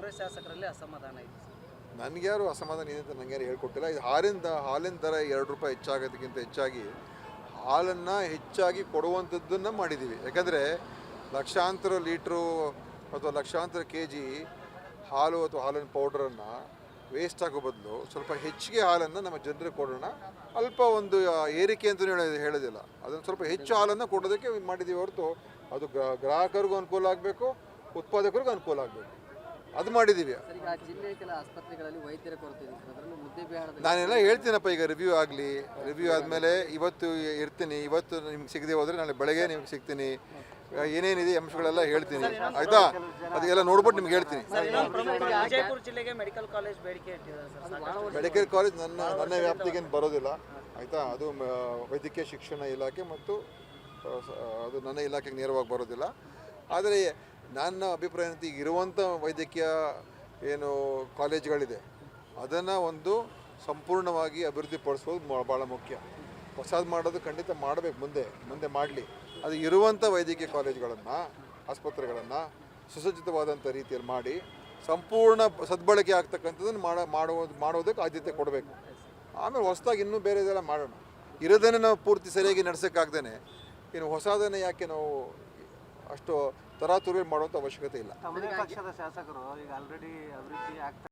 ಕಾಂಗ್ರೆಸ್ ಶಾಸಕರಲ್ಲಿ ಅಸಮಾಧಾನ ಇದೆ. ನನಗೆ ಯಾರು ಅಸಮಾಧಾನ ಇದೆ ಅಂತ ನನಗೆ ಯಾರು ಹೇಳ್ಕೊಟ್ಟಿಲ್ಲ. ಇದು ಹಾಲಿನ ಹಾಲಿನ ದರ ಎರಡು ರೂಪಾಯಿ ಹೆಚ್ಚಾಗೋದಕ್ಕಿಂತ ಹೆಚ್ಚಾಗಿ ಹಾಲನ್ನು ಹೆಚ್ಚಾಗಿ ಕೊಡುವಂಥದ್ದನ್ನು ಮಾಡಿದ್ದೀವಿ. ಯಾಕಂದರೆ ಲಕ್ಷಾಂತರ ಲೀಟ್ರು ಅಥವಾ ಲಕ್ಷಾಂತರ ಕೆ ಜಿ ಹಾಲು ಅಥವಾ ಹಾಲಿನ ಪೌಡ್ರನ್ನು ವೇಸ್ಟ್ ಆಗೋ ಬದಲು ಸ್ವಲ್ಪ ಹೆಚ್ಚಿಗೆ ಹಾಲನ್ನು ನಮ್ಮ ಜನರಿಗೆ ಕೊಡೋಣ. ಅಲ್ಪ ಒಂದು ಏರಿಕೆ ಅಂತ ಹೇಳೋದು, ಹೇಳೋದಿಲ್ಲ. ಅದನ್ನು ಸ್ವಲ್ಪ ಹೆಚ್ಚು ಹಾಲನ್ನು ಕೊಡೋದಕ್ಕೆ ಮಾಡಿದ್ದೀವಿ ಹೊರತು ಅದು ಗ್ರಾ- ಗ್ರಾಹಕರಿಗೂ ಅನುಕೂಲ ಆಗಬೇಕು, ಉತ್ಪಾದಕರಿಗೂ ಅನುಕೂಲ ಆಗಬೇಕು. ಅದು ಮಾಡಿದ್ದೀವಿ. ಸರ್ ಈಗ ಜಿಲ್ಲೆಯ ಕೆಲ ಆಸ್ಪತ್ರೆಗಳಲ್ಲಿ ವೈದ್ಯರ ಕೊರತೆ ಇದೆ ಸರ್ ಅದರಲ್ಲೂ ಮುದ್ದೆಬಿಹಾಳದಲ್ಲಿ ನಾನೆಲ್ಲ ಹೇಳ್ತೀನಪ್ಪ ಈಗ ರಿವ್ಯೂ ಆಗಲಿ ರಿವ್ಯೂ ಆದಮೇಲೆ ಇವತ್ತು ಇರ್ತೀನಿ ಇವತ್ತು ನಿಮ್ಗೆ ಸಿಗದೆ ಹೋದರೆ ನಾಳೆ ಬೆಳಗ್ಗೆ ನಿಮ್ಗೆ ಸಿಗ್ತೀನಿ. ಏನೇನಿದೆ ಅಂಶಗಳೆಲ್ಲ ಹೇಳ್ತೀನಿ. ಆಯ್ತಾ? ಅದೆಲ್ಲ ನೋಡ್ಬಿಟ್ಟು ನಿಮ್ಗೆ ಹೇಳ್ತೀನಿ. ವಿಜಯಪುರ ಜಿಲ್ಲೆಗೆ ಮೆಡಿಕಲ್ ಕಾಲೇಜ್ ಬೇಡಿಕೆ ಇಟ್ಟಿದ್ದಾರೆ ಸರ್ ಮೆಡಿಕಲ್ ಕಾಲೇಜ್ ನನ್ನ ನನ್ನ ವ್ಯಾಪ್ತಿಗೆ ಬರೋದಿಲ್ಲ. ಆಯಿತಾ? ಅದು ವೈದ್ಯಕೀಯ ಶಿಕ್ಷಣ ಇಲಾಖೆ ಮತ್ತು ಅದು ನನ್ನ ಇಲಾಖೆಗೆ ನೇರವಾಗಿ ಬರೋದಿಲ್ಲ. ಆದರೆ ನನ್ನ ಅಭಿಪ್ರಾಯ ಏನಂತ ಈಗ ಇರುವಂಥ ವೈದ್ಯಕೀಯ ಏನು ಕಾಲೇಜ್ಗಳಿದೆ, ಅದನ್ನು ಒಂದು ಸಂಪೂರ್ಣವಾಗಿ ಅಭಿವೃದ್ಧಿ ಪಡಿಸೋದು ಭಾಳ ಮುಖ್ಯ. ಹೊಸದು ಮಾಡೋದು ಖಂಡಿತ ಮಾಡಬೇಕು, ಮುಂದೆ ಮುಂದೆ ಮಾಡಲಿ. ಅದು ಇರುವಂಥ ವೈದ್ಯಕೀಯ ಕಾಲೇಜ್ಗಳನ್ನು, ಆಸ್ಪತ್ರೆಗಳನ್ನು ಸುಸಜ್ಜಿತವಾದಂಥ ರೀತಿಯಲ್ಲಿ ಮಾಡಿ, ಸಂಪೂರ್ಣ ಸದ್ಬಳಕೆ ಆಗ್ತಕ್ಕಂಥದ್ದನ್ನು ಮಾಡ ಮಾಡೋದು ಮಾಡೋದಕ್ಕೆ ಆದ್ಯತೆ ಕೊಡಬೇಕು. ಆಮೇಲೆ ಹೊಸದಾಗಿ ಇನ್ನೂ ಬೇರೆದೆಲ್ಲ ಮಾಡೋಣ. ಇರೋದನ್ನೇ ನಾವು ಪೂರ್ತಿ ಸರಿಯಾಗಿ ನಡೆಸೋಕ್ಕಾಗ್ದೇ ಇನ್ನು ಹೊಸದನ್ನು ಯಾಕೆ ನಾವು ಅಷ್ಟು ತರಾತುರಿ ಮಾಡುವಂಥ ಅವಶ್ಯಕತೆ ಇಲ್ಲ. ಶಾಸಕರು ಈಗ ಆಲ್ರೆಡಿ ಅಭಿವೃದ್ಧಿ ಆಗ್ತಾ